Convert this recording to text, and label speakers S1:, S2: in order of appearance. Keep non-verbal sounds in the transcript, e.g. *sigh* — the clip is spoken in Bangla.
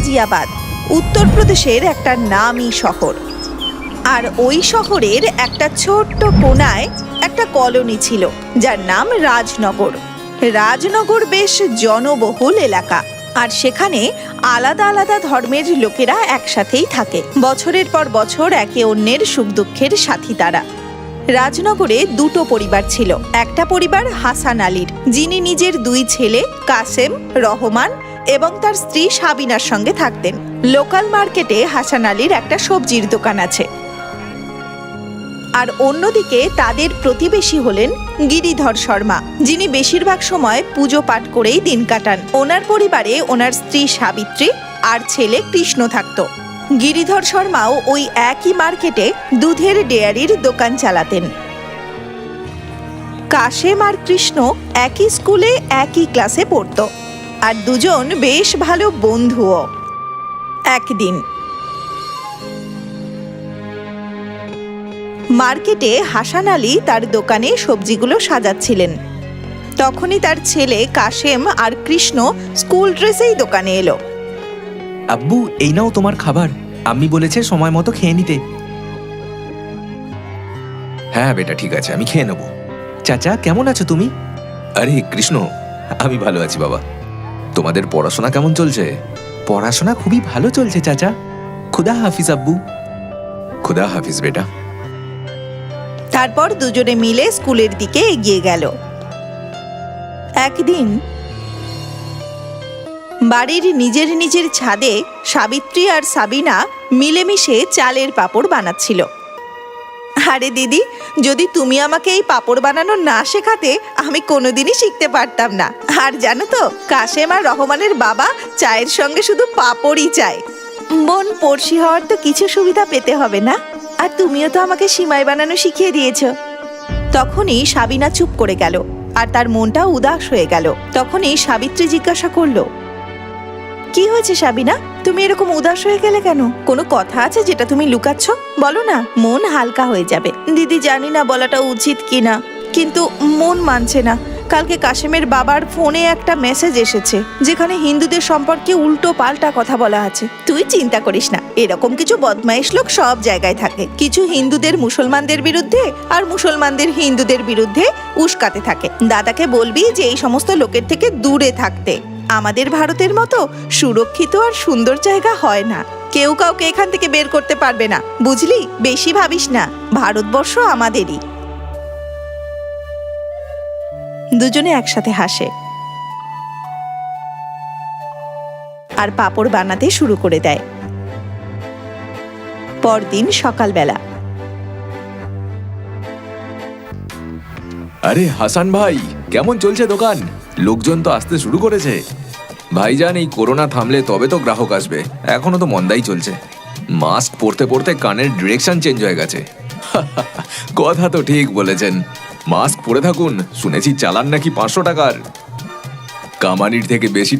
S1: গাজিয়াবাদ, উত্তরপ্রদেশের একটা নামী শহর। আর ওই শহরের একটা ছোট্ট কোনায় একটা কলোনি ছিল, যার নাম রাজনগর। রাজনগর বেশ জনবহুল এলাকা, আর সেখানে আলাদা আলাদা ধর্মের লোকেরা একসাথেই থাকে। বছরের পর বছর একে অন্যের সুখ দুঃখের সাথী তারা। রাজনগরে দুটো পরিবার ছিল, একটা পরিবার হাসান আলীর, যিনি নিজের দুই ছেলে, কাসেম রহমান এবং তার স্ত্রী সাবিনার সঙ্গে থাকতেন। লোকাল মার্কেটে হাসান আলীর একটা সবজির দোকান আছে। আর অন্যদিকে তাদের প্রতিবেশী হলেন গিরিধর শর্মা, যিনি বেশিরভাগ সময় পুজো পাঠ করেই দিন কাটান। ওনার পরিবারে ওনার স্ত্রী সাবিত্রী আর ছেলে কৃষ্ণ থাকত। গিরিধর শর্মাও ওই একই মার্কেটে দুধের ডেয়ারির দোকান চালাতেন। কাশেম আর কৃষ্ণ একই স্কুলে একই ক্লাসে পড়তো। আর দুজন বেশ ভালো বন্ধুও। একদিন মার্কেটে হাসান আলী তার দোকানে সবজিগুলো সাজাচ্ছিলেন। তখনই তার ছেলে কাশেম আর কৃষ্ণ স্কুল ড্রেসেই দোকানে এলো।
S2: আব্বু, এই নাও তোমার খাবার। আম্মি বলেছে সময় মতো খেয়ে নিতে। হ্যাঁ বেটা, ঠিক আছে, আমি খেয়ে নেব। চাচা, কেমন আছো তুমি? আরে কৃষ্ণ, আমি ভালো আছি বাবা। তোমাদের পড়াশোনা কেমন চলছে? পড়াশোনা খুবই ভালো চলছে, চাচা। খুদা হাফিজ আব্বু। খুদা হাফিজ, বেটা।
S1: তারপর দুজনে মিলে স্কুলের দিকে এগিয়ে গেল। একদিন বাড়ির নিজের নিজের ছাদে সাবিত্রী আর সাবিনা মিলেমিশে চালের পাপড় বানাচ্ছিল। আরে দিদি, যদি তুমি আমাকে এই পাপড় বানানো না শেখাতে, আমি কোনোদিনই শিখতে পারতাম না। আর জানো তো, কাশেম আর রহমানের বাবা চায়ের সঙ্গে শুধু পাপড়ই চায়। বোন, পড়শি হওয়ার তো কিছু সুবিধা পেতে হবে না। আর তুমিও তো আমাকে সিমাই বানানো শিখিয়ে দিয়েছ। তখনই সাবিনা চুপ করে গেল, আর তার মনটা উদাস হয়ে গেল। তখনই সাবিত্রী জিজ্ঞাসা করল কি হয়েছে সাবিনা? তুমি এরকম উদাস হয়ে গেলে কেন? কোনো কথা আছে যেটা তুমি লুকাচ্ছ? বলো না, মন হালকা হয়ে যাবে। দিদি জানি না বলাটা উচিত কিনা, কিন্তু মন মানছে না। কালকে কাশেমের বাবার ফোনে একটা মেসেজ এসেছে, যেখানে হিন্দুদের সম্পর্কে উল্টো পাল্টা কথা বলা আছে। তুই চিন্তা করিস না, এরকম কিছু বদমাইশ লোক সব জায়গায় থাকে। কিছু হিন্দুদের মুসলমানদের বিরুদ্ধে আর মুসলমানদের হিন্দুদের বিরুদ্ধে উস্কাতে থাকে। দাদাকে বলবি যে এই সমস্ত লোকের থেকে দূরে থাকতে। আমাদের ভারতের মতো সুরক্ষিত আর সুন্দর জায়গা হয় না। কেউ কাউকে এখান থেকে বের করতে পারবে না। বুঝলি? বেশি ভাবিস না। ভারতবর্ষ আমাদেরই। দুজনে একসাথে হাসে। আর পাপড় বানাতে শুরু করে দেয়। পরদিন সকালবেলা।
S2: আরে হাসান ভাই, কেমন চলছে দোকান? লোকজন তো আসতে শুরু করেছে। ভাইজান, এই করোনা থামলে তবে তো গ্রাহক আসবে। এখনও তো মন্দাই চলছে। মাস্ক পরতে পরতে কানের ডিরেকশন চেঞ্জ হয়ে গেছে। *laughs* কথা তো ঠিক বলেছেন। মাস্ক পরে থাকুন, শুনেছি চালান নাকি পাঁচশো টাকার। কামানির থেকে বেশি